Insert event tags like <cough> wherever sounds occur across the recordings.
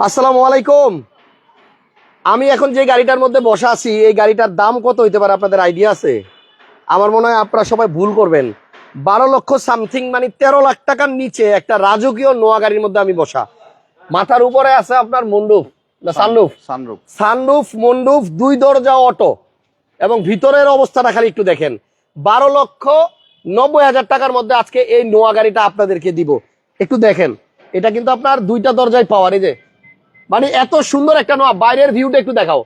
আসসালামু আলাইকুম। আমি এখন যে গাড়িটার মধ্যে বসা আছি এই গাড়িটার দাম কত হইতে পারে আপনাদের আইডিয়া আছে? আমার মনে হয় আপনারা সবাই ভুল করবেন। বারো লক্ষ সামথিং মানে তেরো লাখ টাকার নিচে একটা রাজকীয় নোয়া গাড়ির মধ্যে আমি বসা। মাথার উপরে আছে আপনার মন্ডুপ না সানরুফ? সানরুফ মন্ডুপ দুই দরজা অটো। এবং ভিতরের অবস্থাটা খালি একটু দেখেন। বারো লক্ষ নব্বই হাজার টাকার মধ্যে আজকে এই নোয়া গাড়িটা আপনাদেরকে দিব। একটু দেখেন। এটা কিন্তু আপনার দুইটা দরজায় পাওয়ার এই যে মানে এত সুন্দর একটা নোয়া, বাইরের ভিউটা একটু দেখাও।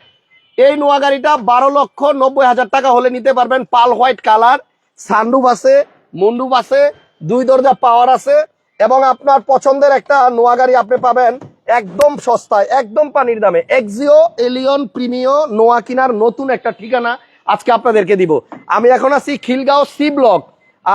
এই নোয়া গাড়িটা বারো লক্ষ নব্বই হাজার টাকা হলে নিতে পারবেন। পাল হোয়াইট কালার, সানরুফ আছে মন্ডুপ আছে, দুই দরজা পাওয়ার আছে এবং আপনার পছন্দের একটা নোয়া গাড়ি আপনি পাবেন একদম সস্তায়, একদম পানির দামে। এক্সিও এলিয়ন প্রিমিও নোয়া কিনার নতুন একটা ঠিকানা আজকে আপনাদেরকে দিব। আমি এখন আছি খিলগাঁও সি ব্লক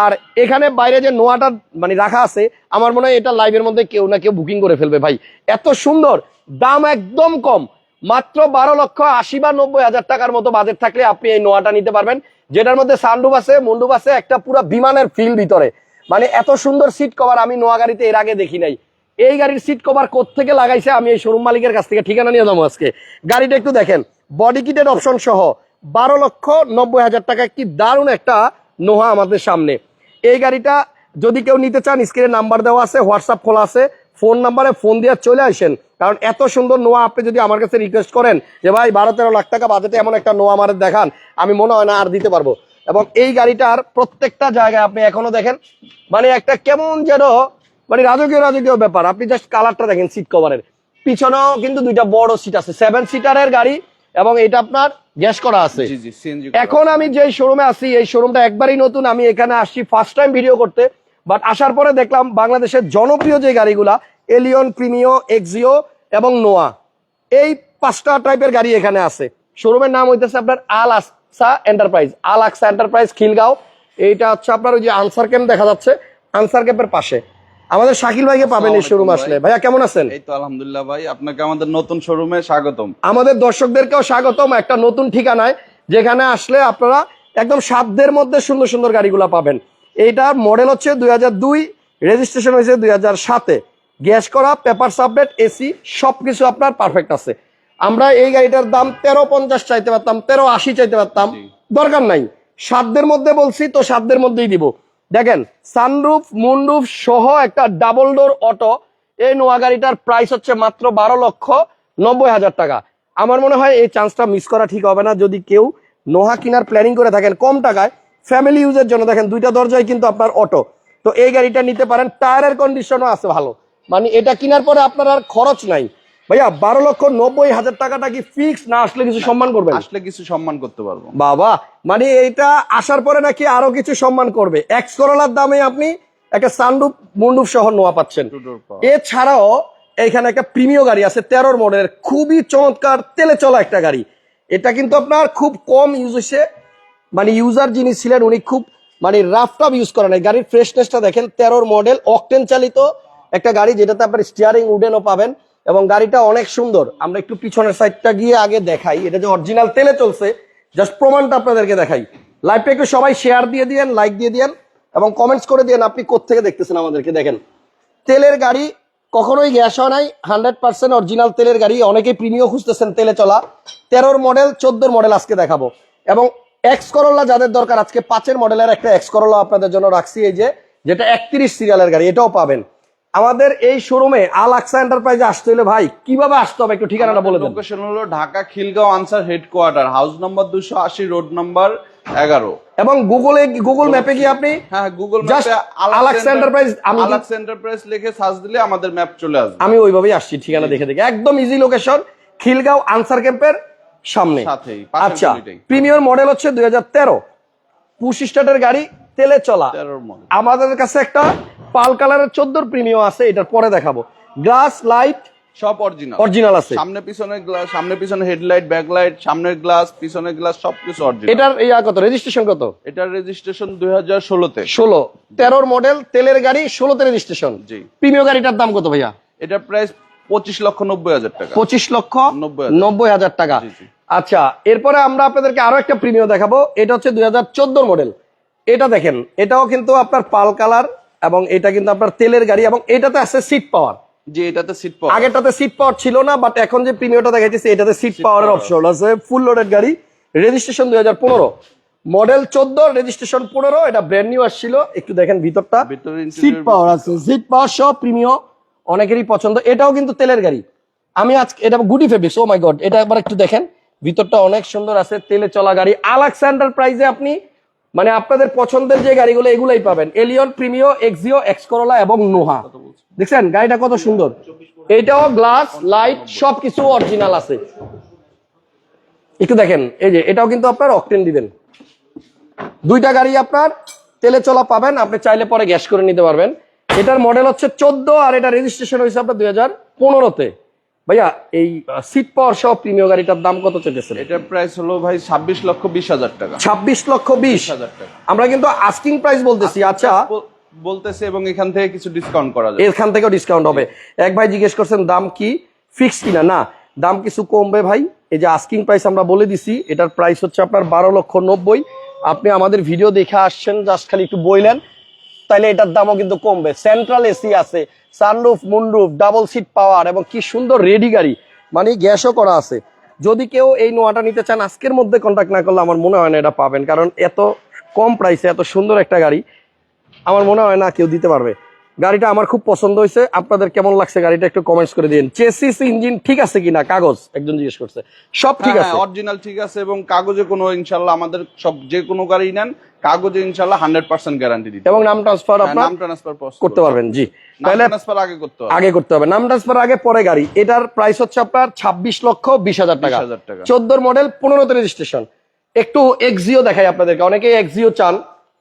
আর এখানে বাইরে যে নোয়াটা মানে রাখা আছে, আমার মনে হয় এটা লাইভের মধ্যে কেউ না কেউ বুকিং করে ফেলবে ভাই। এত সুন্দর, দাম একদম কম, মাত্র বারো লক্ষ আশি বা নব্বই হাজার টাকার মতো বাজেট থাকলে আপনি এই নোয়াটা নিতে পারবেন। যেটার মধ্যে সানডুব আছে মন্ডুব আছে, একটা পুরো বিমানের ফিল ভিতরে। মানে এত সুন্দর সিট কভার আমি নোয়া গাড়িতে এর আগে দেখি নাই। এই গাড়ির সিট কভার থেকে লাগাইছে, আমি এই শোরুম মালিকের কাছ থেকে ঠিকানা নিয়ে যাব আজকে। গাড়িটা একটু দেখেন বডি কিটের অপশন সহ, বারো লক্ষ নব্বই হাজার টাকা কি দারুণ একটা নোহা আমাদের সামনে। এই গাড়িটা যদি কেউ নিতে চান স্ক্রিনে নাম্বার দেওয়া আছে হোয়াটসঅ্যাপ খোলা আছে ফোন নাম্বারে ফোন দিয়ে চলে আসেন। কারণ এত সুন্দর নোয়া আপনি যদি আমার কাছে রিকোয়েস্ট করেন যে, ভাই, বারো তেরো লাখ টাকা বাজেটে এমন একটা নোয়া আমার দেখান, আমি মনে হয় না আর দিতে পারব। এবং এই গাড়িটার প্রত্যেকটা জায়গায় আপনি এখনও দেখেন মানে একটা কেমন যেন মানে রাজকীয় রাজকীয় ব্যাপার। আপনি জাস্ট কালারটা দেখেন সিট কভারের পিছনেও কিন্তু দুইটা বড় সিট আছে। সেভেন সিটারের গাড়ি এবং এটা আপনার গ্যাস করা আছে। এখন আমি যে শোরুমে আছি এই শোরুমটা একবারই নতুন। আমি এখানে আসছি ফার্স্ট টাইম ভিডিও করতে। বাট আসার পরে দেখলাম বাংলাদেশের জনপ্রিয় যে গাড়িগুলা এলিয়ন প্রিমিও এক্সিও এবং নোয়া এই পাঁচটা টাইপের গাড়ি এখানে আছে। শোরুমের নাম হইতেছে আপনার আল আকসা এন্টারপ্রাইজ আল আকসা এন্টারপ্রাইজ খিলগাঁও। এইটা হচ্ছে আপনার ওই যে আনসার ক্যাম্প দেখা যাচ্ছে। আনসার ক্যাম্পের পাশে। আমাদের শাকিল ভাইকে পাবেন এই শোরুম আসলে। ভাইয়া কেমন আছেন? এই তো আলহামদুলিল্লাহ ভাই আপনাকে আমাদের নতুন শোরুমে স্বাগতম। আমাদের দর্শকদেরকেও স্বাগতম একটা নতুন ঠিকানায় যেখানে আসলে আপনারা একদম সাধ্যের মধ্যে সুন্দর সুন্দর গাড়িগুলো পাবেন। এইটার মডেল হচ্ছে দুই হাজার দুই রেজিস্ট্রেশন হয়েছে দুই হাজার সাতে। গ্যাস করা পেপার সাবলেট এসি সবকিছু আপনার পারফেক্ট আছে। আমরা এই গাড়িটার দাম তেরো পঞ্চাশ চাইতে পারতাম তেরো আশি চাইতে পারতাম। দরকার নাই। সাধ্যের মধ্যে বলছি তো সাধ্যের মধ্যেই দিব। দেখেন সানরুফ মুনরুফ সহ একটা ডাবল ডোর অটো এই নোয়া গাড়িটার প্রাইস হচ্ছে মাত্র বারো লক্ষ নব্বই হাজার টাকা। আমার মনে হয় এই চান্সটা মিস করা ঠিক হবে না। যদি কেউ নোহা কেনার প্ল্যানিং করে থাকেন কম টাকায় ফ্যামিলি ইউজের জন্য দেখেন, দুইটা দরজায় কিন্তু আপনার অটো তো এই গাড়িটা নিতে পারেন টায়ারের কন্ডিশনও আছে ভালো। মানে এটা কেনার পরে আপনার আর খরচ নাই। ভাইয়া বারো লক্ষ নব্বই হাজার টাকাটা কি ফিক্স না আসলে কিছু সম্মান করবেন? আসলে কিছু সম্মান করতে পারব। বাবা মানে এইটা আসার পরে নাকি আরও কিছু সম্মান করবে। এক্স করোলার দামে আপনি একটা সানরুপ মুন্ডুপ সহ নোয়া পাচ্ছেন। এছাড়াও এখানে একটা প্রিমিয় গাড়ি আছে তেরোর মডেলের খুবই চমৎকার তেলে চলা একটা গাড়ি। এটা কিন্তু আপনার খুব কম ইউজ হয়েছে মানে ইউজার যিনি ছিলেন উনি খুব মানে রাফ টাফ ইউজ করেন। এই গাড়ির ফ্রেশনেসটা দেখেন তেরোর মডেল অকটেন চালিত একটা গাড়ি যেটাতে আপনার স্টিয়ারিং উডেনও পাবেন। এবং গাড়িটা অনেক সুন্দর। আমরা একটু পিছনের সাইডটা গিয়ে আগে দেখাই। এটা যে অরিজিনাল তেলে চলছে জাস্ট প্রমাণটা আপনাদেরকে দেখাই। লাইভটা একটু সবাই শেয়ার দিয়ে দিয়েন লাইক দিয়ে দিয়েন, এবং কমেন্টস করে দিয়েন আপনি কোথেকে দেখতেছেন আমাদেরকে, দেখেন। তেলের গাড়ি কখনোই গ্যাস হয় নাই হান্ড্রেড পার্সেন্ট অরিজিনাল তেলের গাড়ি। অনেকেই প্রিমিয় খুঁজতেছেন তেলে চলা। তেরোর মডেল চোদ্দোর মডেল আজকে দেখাবো। এবং এক্স করোলা যাদের দরকার, আজকে পাঁচের মডেলের একটা এক্স করোলা আপনাদের জন্য রাখছি, এই যে, যেটা একত্রিশ সিরিয়ালের গাড়ি, এটাও পাবেন। আমাদের এই শোরুমে আল আকসা এন্টারপ্রাইজে আসতে হলে ভাই কীভাবে আসতে হবে? একটু ঠিকানাটা বলে দেন। লোকেশন হলো Dhaka Khilgaon Ansar headquarter house number দুশো আশি রোড নাম্বার এগারো। এবং গুগলে গুগল ম্যাপে গিয়ে আপনি? হ্যাঁ গুগল Just Alex Enterprise, আমি কি- আলাক্স এন্টারপ্রাইজ লিখে সার্চ দিলে আমাদের ম্যাপ চলে আসবে। আমি ওইভাবেই আসছি ঠিকানা দেখে দেখে। একদম ইজি লোকেশন খিলগাঁও আনসার ক্যাম্পের সামনে। আচ্ছা প্রিমিয়ার মডেল হচ্ছে দুই হাজার তেরো। পুশ স্টার্টের গাড়ি তেলে চলা। আমাদের কাছে একটা পাল কালারের চোদ্দোর প্রিমিয়াম আছে এটার পরে দেখাবো। গ্লাস লাইট সব অরিজিনাল অরিজিনাল আছে। সামনে পিছনে গ্লাস সামনে পিছনে হেডলাইট ব্যাকলাইট সামনের গ্লাস পিছনের গ্লাস সবকিছু অরিজিনাল এটার ইয়া কত? রেজিস্ট্রেশন কত? এটার রেজিস্ট্রেশন দুই হাজার ষোলোতে। ষোলো। তেরোর মডেল তেলের গাড়ি ষোলোতে রেজিস্ট্রেশন জি। প্রিমিয়াম গাড়িটার দাম কত ভাইয়া? এটার প্রাইস পঁচিশ লক্ষ নব্বই হাজার টাকা। পঁচিশ লক্ষ নব্বই হাজার। নব্বই হাজার টাকা। আচ্ছা এরপরে আমরা আপনাদেরকে আরও একটা প্রিমিয়াম দেখাবো। এটা হচ্ছে দুই হাজার চোদ্দোর মডেল এটা দেখেন এটাও কিন্তু আপনার পাল কালার এবং এটা কিন্তু আপনার তেলের গাড়ি এবং এটাতে আছে সিট পাওয়ার যে এটাতে সিট পাওয়া আগেরটাতে সিট পাওয়ার ছিল না বাট এখন যে প্রিমিয়ারটা দেখাইতেছে এটাতে সিট পাওয়ারের অপশন আছে ফুল লোডেড গাড়ি রেজিস্ট্রেশন দুই হাজার পনেরো। মডেল চোদ্দ রেজিস্ট্রেশন পনেরো এটা ব্র্যান্ড নিউ আসছিল। একটু দেখেন ভিতরটা। সিট পাওয়ার আছে। সিট পাওয়ার সহ প্রিমিয়াম অনেকেরই পছন্দ। এটাও কিন্তু তেলের গাড়ি। আমি আজকে এটা গুডি ফেব্রিক্স ও মাই গড এটা একবার একটু দেখেন। ভিতরটা অনেক সুন্দর আছে তেলে চলা গাড়ি। আলেকসান্ডার প্রাইজে আপনি মানে আপনাদের পছন্দের যে গাড়িগুলো এগুলাই পাবেন। এলিয়ন প্রিমিও এক্সিও এক্সকরোলা এবং নোহা দেখছেন? গাড়িটা কত সুন্দর। এটাও গ্লাস লাইট সবকিছু অরিজিনাল আছে। একটু দেখেন এই যে এটাও কিন্তু আপনার অকটেন দিবেন। দুইটা গাড়ি আপনার তেলে চলা পাবেন আপনি চাইলে পরে গ্যাস করে নিতে পারবেন। এটার মডেল হচ্ছে চোদ্দ আর এটা রেজিস্ট্রেশন হয়েছে আপনার দুই হাজার পনেরোতে। ভাইয়া এই সিট পাওয়ার সহ প্রিমিয় গাড়িটার দাম কত চেয়েছেন এটার প্রাইস হলো ভাই ছাব্বিশ লক্ষ বিশ হাজার টাকা। ছাব্বিশ লক্ষ বিশ? হাজার টাকা। আমরা কিন্তু আস্কিং প্রাইস বলতেছি আচ্ছা বলতেছে এবং এখান থেকে কিছু ডিসকাউন্ট করা যায় এখান থেকেও ডিসকাউন্ট হবে। এক ভাই জিজ্ঞেস করছেন দাম কি ফিক্স কিনা? না দাম কিছু কমবে ভাই। এই যে আস্কিং প্রাইস আমরা বলে দিছি এটার প্রাইস হচ্ছে আপনার বারো লক্ষ নব্বই। আপনি আমাদের ভিডিও দেখে আসছেন জাস্ট খালি একটু বইলেন। তাইলে এটার দামও কিন্তু কমবে। সেন্ট্রাল এসি আছে sunroof moonroof double seat power এবং কি সুন্দর রেডি গাড়ি। মানে গ্যাসও করা আছে। যদি কেউ এই নোয়াটা নিতে চান, আজকের মধ্যে কন্ট্যাক্ট না করলে আমার মনে হয় না এটা পাবেন। কারণ এত কম প্রাইসে এত সুন্দর একটা গাড়ি, আমার মনে হয় না কেউ দিতে পারবে। গাড়িটা আমার খুব পছন্দ হয়েছে। আপনাদের কেমন লাগছে গাড়িটা একটু কমেন্টস করে দিন। চেসিস ইঞ্জিন ঠিক আছে কিনা? কাগজ একজন জিজ্ঞেস করছে। সব ঠিক আছে? অরিজিনাল হ্যাঁ, ঠিক আছে এবং কাগজে কোনো ইনশাল্লাহ আমাদের সব যে কোনো গাড়ি নেন কাগজে ইনশাল্লাহ হান্ড্রেড পার্সেন্ট গ্যারান্টি দিতে এবং নাম ট্রান্সফার হ্যাঁ, আপনার নাম ট্রান্সফার করতে পারবেন জি। তাহলে ট্রান্সফার আগে করতে হবে। আগে করতে হবে। নাম ট্রান্সফার আগে পরে গাড়ি। এটার প্রাইস হচ্ছে আপনার ছাব্বিশ লক্ষ বিশ হাজার টাকা। 20,000 টাকা। চোদ্দোর মডেল পনেরোতে রেজিস্ট্রেশন একটু এক্সিও দেখাই আপনাদেরকে। অনেকেই এক্সিও চান।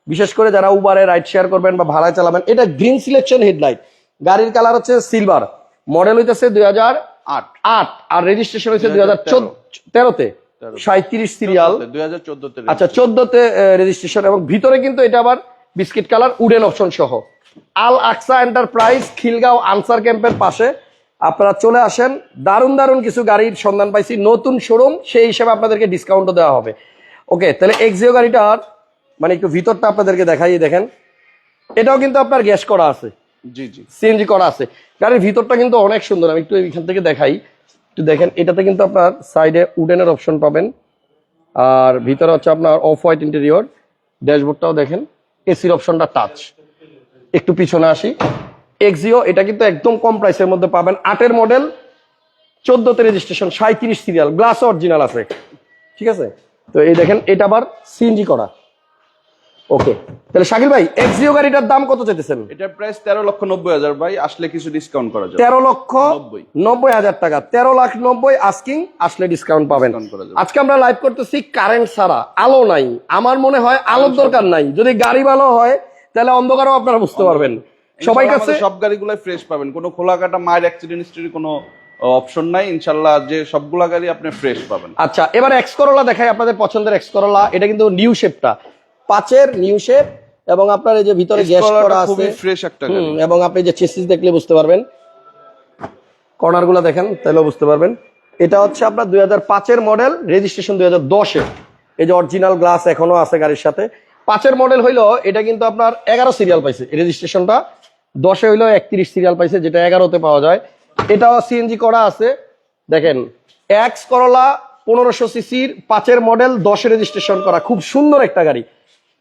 বিশেষ করে যারা উবারে রাইড শেয়ার করবেন বা ভাড়ায় চালাবেন এটা গ্রিন সিলেকশন হেডলাইট গাড়ির কালার হচ্ছে সিলভার মডেল হইতেছে দুই হাজার আট। আট আর রেজিস্ট্রেশন হয়েছে দুই হাজার তেরোতে? সাঁত্রিশ সিরিয়াল আচ্ছা চোদ্দতে রেজিস্ট্রেশন এবং ভিতরে কিন্তু এটা আবার বিস্কিট কালার উডেন অপশন সহ। আল আকসা এন্টারপ্রাইজ খিলগাঁও আনসার ক্যাম্পের পাশে। আপনারা চলে আসেন দারুণ দারুণ কিছু গাড়ির সন্ধান পাইছি। নতুন শোরুম সেই হিসেবে আপনাদেরকে ডিসকাউন্টও দেওয়া হবে। ওকে তাহলে এক্সিও গাড়িটা গাড়িটার মানে একটু ভিতরটা আপনাদেরকে দেখাই দেখেন। এটাও কিন্তু আপনার গ্যাস করা আছে। জি জি। সিএনজি করা আছে। গাড়ির ভিতরটা কিন্তু অনেক সুন্দর। আমি একটু এখান থেকে দেখাই। একটু দেখেন এটাতে কিন্তু আপনার সাইডে উডেনের অপশন পাবেন। আর ভিতরে হচ্ছে আপনার অফ হোয়াইট ইন্টেরিয়র ড্যাশবোর্ডটাও দেখেন এসির অপশনটা টাচ একটু পিছনে আসি। এক্সিও এটা কিন্তু একদম কম প্রাইসের মধ্যে পাবেন। আটের মডেল চোদ্দতে রেজিস্ট্রেশন সাঁত্রিশ সিরিয়াল গ্লাস অরিজিনাল আছে। ঠিক আছে? তো এই দেখেন এটা আবার সিএনজি করা। ওকে তাহলে শাকিল ভাই এক্সিও গাড়িটার দাম কত চাইতেছেন? এটার প্রাইস তেরো লক্ষ নব্বই হাজার ভাই আসলে কিছু ডিসকাউন্ট করা যাবে। তেরো লক্ষ নব্বই। হাজার টাকা তেরো লাখ নব্বই আস্কিং আসলে ডিসকাউন্ট পাবেন। আজকে আমরা লাইভ করতেছি কারেন্ট ছাড়া আলো নাই। আমার মনে হয় আলোর দরকার নাই। যদি গাড়ি ভালো হয় তাহলে অন্ধকারও আপনারা বুঝতে পারবেন। সবাই কাছে সব গাড়িগুলাই ফ্রেশ পাবেন। কোনো খোলা কাটা মায়ের অ্যাক্সিডেন্ট হিস্ট্রি কোনো অপশন নাই। ইনশাল্লাহ যে সবগুলা গাড়ি আপনি ফ্রেশ পাবেন। আচ্ছা এবার এক্স করোলা দেখাই আপনাদের পছন্দের এক্স করোলা এটা কিন্তু নিউ শেপটা পাঁচের নিউ শেপ এবং আপনার এই যে ভিতরে গ্যাস করা আছে খুবই ফ্রেশ একটা গাড়ি। এবং আপনি যে চেসিস দেখলে বুঝতে পারবেন কর্নারগুলো দেখেন তাহলেও বুঝতে পারবেন। এটা হচ্ছে আপনার দুই হাজার মডেল রেজিস্ট্রেশন দুই হাজার এই যে অরিজিনাল গ্লাস এখনও আছে গাড়ির সাথে। পাঁচের মডেল হইল এটা কিন্তু আপনার এগারো সিরিয়াল পাইছে। রেজিস্ট্রেশনটা দশে হইল একত্রিশ সিরিয়াল পাইছে যেটা এগারোতে পাওয়া যায়। এটাও সিএনজি করা আছে। দেখেন এক্স করলা পনেরোশো সিসির পাঁচের মডেল দশে রেজিস্ট্রেশন করা। খুব সুন্দর একটা গাড়ি।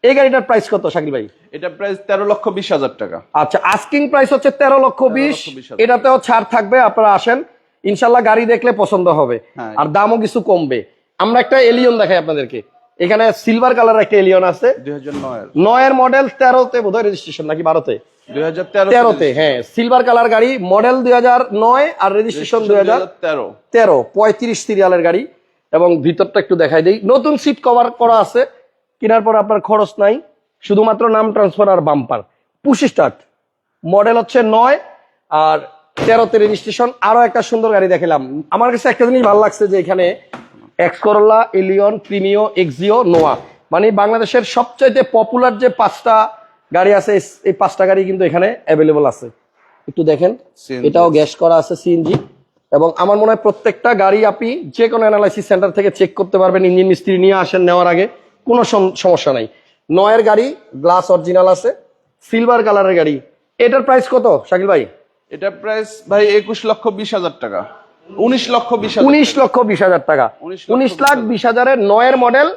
এই গাড়িটার প্রাইস কত শাকিল ভাই? এটা প্রাইস তেরো লক্ষ বিশ হাজার টাকা। আচ্ছা আস্কিং প্রাইস হচ্ছে তেরো লক্ষ বিশ। এটাতেও ছাড় থাকবে আপনারা আসেন। ইনশাল্লাহ গাড়ি দেখলে পছন্দ হবে। হ্যাঁ। আর দামও কিছু কমবে। আমরা একটা এলিয়ন দেখাই আপনাদেরকে। এখানে সিলভার কালার একটা এলিয়ন আছে। নয়ের। মডেল তেরোতে বোধহয় রেজিস্ট্রেশন নাকি বারোতে? তেরোতে হ্যাঁ সিলভার কালার গাড়ি মডেল দুই হাজার নয় আর রেজিস্ট্রেশন দুই হাজার তেরো। তেরো। পঁয়ত্রিশ সিরিয়ালের গাড়ি। এবং ভিতরটা একটু দেখাই দিই। নতুন সিট কভার করা আছে। কেনার পর আপনার খরচ নাই শুধুমাত্র নাম ট্রান্সফার আর বাম্পার পুশি স্টার্ট মডেল হচ্ছে নয় আর তেরোতে রেজিস্ট্রেশন আরও একটা সুন্দর গাড়ি দেখালাম। আমার কাছে একটা জিনিস ভালো লাগছে যে এখানে X Corolla Allion Premio Axio Noah মানে বাংলাদেশের সবচাইতে পপুলার যে পাঁচটা গাড়ি আছে এই- এই পাঁচটা গাড়ি কিন্তু এখানে অ্যাভেলেবল আছে। একটু দেখেন। এটাও গ্যাস করা আছে সিএনজি এবং আমার মনে হয় প্রত্যেকটা গাড়ি আপনি যে কোনো অ্যানালাইসিস সেন্টার থেকে চেক করতে পারবেন ইঞ্জিন মিস্ত্রি নিয়ে আসেন নেওয়ার আগে। কোনো সমস্যা নাই। নয়ের গাড়ি গ্লাস অরিজিনাল আছে। সিলভার কালারের গাড়ি। এটার প্রাইস কত শাকিল ভাই? এটা প্রাইস ভাই একুশ লক্ষ বিশ হাজার টাকা। উনিশ লক্ষ বিশ উনিশ লক্ষ বিশ হাজার টাকা। উনিশ লাখ বিশ হাজারের নয়ের মডেল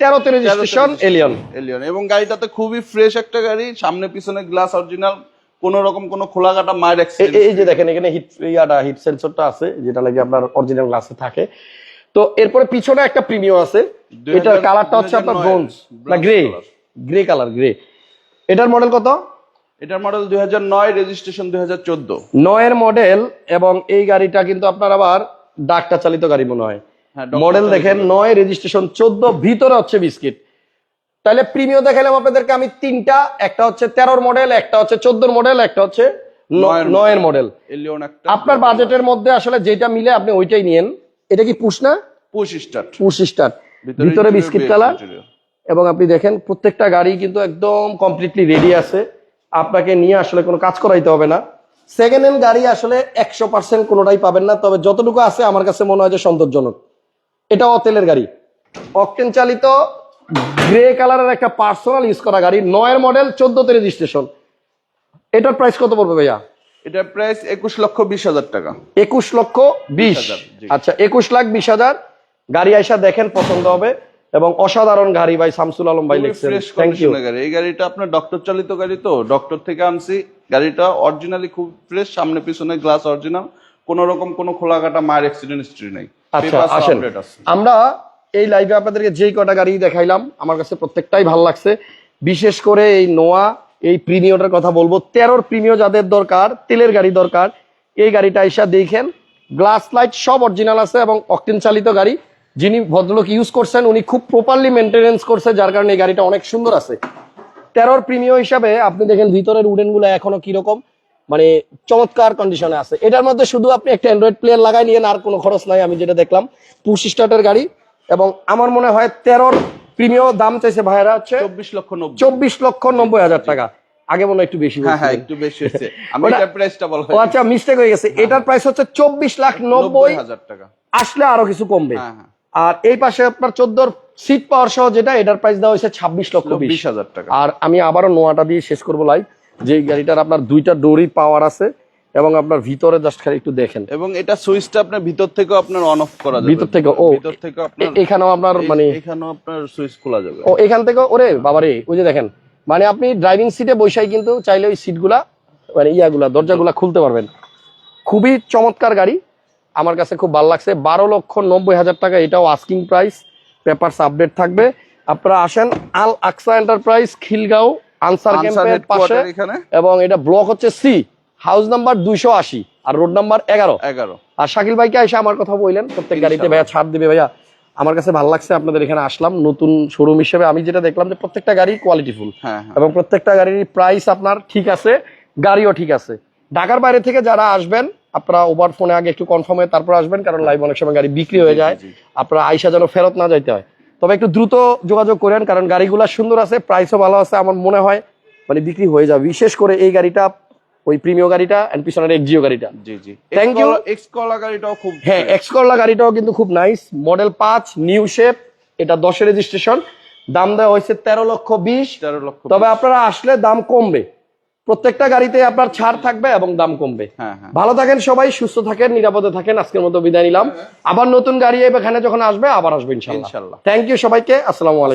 তেরোতে রেজিস্ট্রেশন এলিয়ন এলিয়ন এবং গাড়িটাতে খুবই ফ্রেশ একটা গাড়ি সামনে পিছনে গ্লাস অরিজিনাল কোন রকম কোনো খোলাকাটা মায়ের এই- এই যে দেখেন এখানে হিট ইয়াটা হিট সেন্সরটা আছে যেটা নাকি আপনার অরিজিনাল গ্লাসে থাকে। তো এরপরে পিছনে একটা প্রিমিয়াম আছে। এটার কালারটা হচ্ছে আপনার ব্রোঞ্জ না গ্রে গ্রে কালার গ্রে এটার মডেল কত? এটার মডেল দুই হাজার নয় রেজিস্ট্রেশন দুই হাজার চোদ্দ। নয়ের মডেল এবং এই গাড়িটা কিন্তু আপনার আবার ডাকটা চালিত গাড়ি মনে হয়। হ্যাঁ, মডেল দেখেন নয় রেজিস্ট্রেশন চোদ্দ ভিতরে হচ্ছে বিস্কিট তাহলে প্রিমিয়াম দেখালাম আপনাদেরকে আমি তিনটা একটা হচ্ছে তেরোর মডেল একটা হচ্ছে চোদ্দোর মডেল একটা হচ্ছে ন- নয়ের নয়ের মডেল আপনার বাজেটের মধ্যে আসলে যেটা মিলে আপনি ওইটাই নিয়েন। এটা কি পুশ না? Push start. পুশ স্টার ভিতরে বিস্কিট কালার এবং আপনি দেখেন প্রত্যেকটা গাড়ি কিন্তু একদম কমপ্লিটলি রেডি আছে। আপনাকে নিয়ে আসলে কোনো কাজ করাইতে হবে না। সেকেন্ড হ্যান্ড গাড়ি আসলে একশো পার্সেন্ট কোনোটাই পাবেন না তবে যতটুকু আছে আমার কাছে মনে হয় যে সন্তোষজনক এটা অতেলের গাড়ি। অকটেন চালিত গ্রে কালারের একটা পার্সোনাল ইউজ করা গাড়ি নয়ের মডেল চোদ্দতে রেজিস্ট্রেশন এটার প্রাইস কত পড়বে ভাইয়া? এটার প্রাইস একুশ লক্ষ বিশ হাজার টাকা। একুশ লক্ষ বিশ। আচ্ছা একুশ লাখ বিশ হাজার। গাড়ি আইসা দেখেন পছন্দ হবে। এবং অসাধারণ গাড়ি ভাই শামসুল আলম ভাই লিখছেন। থ্যাংক ইউ গাড়ি। এই গাড়িটা আপনার ডক্টর চালিত গাড়ি তো? ডক্টর থেকে আনছি। গাড়িটা অরিজিনালি খুব ফ্রেশ সামনে পিছনে গ্লাস অরিজিনাল কোন রকম কোনো খোলাকাটা মায়ের অ্যাক্সিডেন্ট হিস্ট্রি নেই। আচ্ছা আসেন। আমরা এই লাইভে আপনাদেরকে যেই কটা গাড়ি দেখাইলাম আমার কাছে প্রত্যেকটাই ভালো লাগছে। বিশেষ করে এই নোয়া এই প্রিমিয়টার কথা বলব। তেরোর প্রিমিয় যাদের দরকার, তেলের গাড়ি দরকার, এই গাড়িটা এসা দেখেন, গ্লাস লাইট সব অরিজিনাল আছে এবং অকটেন চালিত গাড়ি। যিনি ভদ্রলোক ইউজ করছেন, উনি খুব প্রপারলি মেনটেনেন্স করছে, যার কারণে এই গাড়িটা অনেক সুন্দর আছে। তেরোর প্রিমিয় হিসাবে আপনি দেখেন ভিতরের উডেনগুলো এখনও কীরকম মানে চমৎকার কন্ডিশনে আছে। এটার মধ্যে শুধু আপনি একটা অ্যান্ড্রয়েড প্লেয়ার লাগাই নিয়ে আর কোনো খরচ নাই, আমি যেটা দেখলাম, পুশ স্টার্টের গাড়ি। এবং আমার মনে হয় তেরোর প্রিমিয় দাম চাইছে ভাইয়েরা হচ্ছে চব্বিশ লক্ষ নব্বই। চব্বিশ লক্ষ নব্বই হাজার টাকা। আগে মনে একটু বেশি হ্যাঁ হ্যাঁ একটু বেশি হচ্ছে <laughs> আমি ওটা- প্রাইসটা বলা ও আচ্ছা মিস্টেক হয়ে গেছে। এটার প্রাইস হচ্ছে চব্বিশ লাখ নব্বই নব্বই। হাজার টাকা। আসলে আরও কিছু কমবে। হ্যাঁ হ্যাঁ। আর এই পাশে আপনার চোদ্দোর সিট পাওয়ার সহ যেটা এটার প্রাইস দেওয়া হয়েছে ছাব্বিশ লক্ষ বিশ। বিশ হাজার টাকা। আর আমি আবারও নোয়াটা দিয়ে শেষ করব লাইভ যে গাড়িটার আপনার দুইটা ডোরি পাওয়ার আছে এবং আপনার ভিতরে জাস্ট খালি একটু দেখেন। এবং এটা সুইচটা আপনার ভিতর থেকে আপনার অন অফ করা যাবে। ভিতর থেকে, ও, ভিতর থেকে আপনার এখানেও আপনার মানে এখানেও আপনার সুইচ খোলা যাবে। ও এখান থেকে ওরে বাবারে ওই যে দেখেন। মানে আপনি ড্রাইভিং সিটে বসাই কিন্তু চাইলে ওই সিটগুলা মানে ইয়াগুলা দরজাগুলা খুলতে পারবেন। খুবই চমৎকার গাড়ি। আমার কাছে খুব ভালো লাগছে। বারো লক্ষ নব্বই হাজার টাকা এটাও আস্কিং প্রাইস পেপারস আপডেট থাকবে। আপনারা আসেন আল আকসা এন্টারপ্রাইজ খিলগাঁও আনসার আনসার ক্যাম্পের পাশে। এবং এটা ব্লক হচ্ছে সি হাউস নাম্বার দুইশো আশি আর রোড নাম্বার এগারো। এগারো। আর শাকিল ভাইকে এসে আমার কথা বললেন প্রত্যেক গাড়িতে ভাইয়া ছাড় দিবে ভাইয়া। আমার কাছে ভালো লাগছে আপনাদের এখানে আসলাম নতুন শোরুম হিসেবে। আমি যেটা দেখলাম যে প্রত্যেকটা গাড়ি কোয়ালিটিফুল হ্যাঁ হ্যাঁ। এবং প্রত্যেকটা গাড়ির প্রাইস আপনার ঠিক আছে গাড়িও ঠিক আছে। ঢাকার বাইরে থেকে যারা আসবেন আপনারা ওভার ফোনে আগে একটু কনফার্ম হয়ে তারপর আসবেন কারণ লাইভ অনেক সময় গাড়ি বিক্রি হয়ে যায়। আপনারা আইসা যেন ফেরত না যাইতে হয়। তবে একটু দ্রুত যোগাযোগ করেন কারণ গাড়িগুলো সুন্দর আছে প্রাইসও ভালো আছে আমার মনে হয়। মানে বিক্রি হয়ে যাবে। বিশেষ করে এই গাড়িটা ওই প্রিমিয় গাড়িটা এন্ড পিছনের এক্সিও গাড়িটা। জি জি. এক্স কলা গাড়িটাও খুব হ্যাঁ এক্স গাড়িটাও কিন্তু খুব নাইস মডেল পাঁচ নিউ শেপ এটা দশের রেজিস্ট্রেশন দাম দেওয়া হয়েছে তেরো লক্ষ বিশ। তেরো লক্ষ তবে আপনারা আসলে দাম কমবে। প্রত্যেকটা গাড়িতে আপনার ছাড় থাকবে এবং দাম কমবে। হ্যাঁ হ্যাঁ। ভালো থাকেন সবাই সুস্থ থাকেন নিরাপদে থাকেন। আজকের মতো বিদায় নিলাম। আবার নতুন গাড়ি এখানে যখন আসবে আবার আসবে ইনশাল্লাহ ইনশাল্লাহ। থ্যাংক ইউ সবাইকে। আসসালামু আলাইকুম।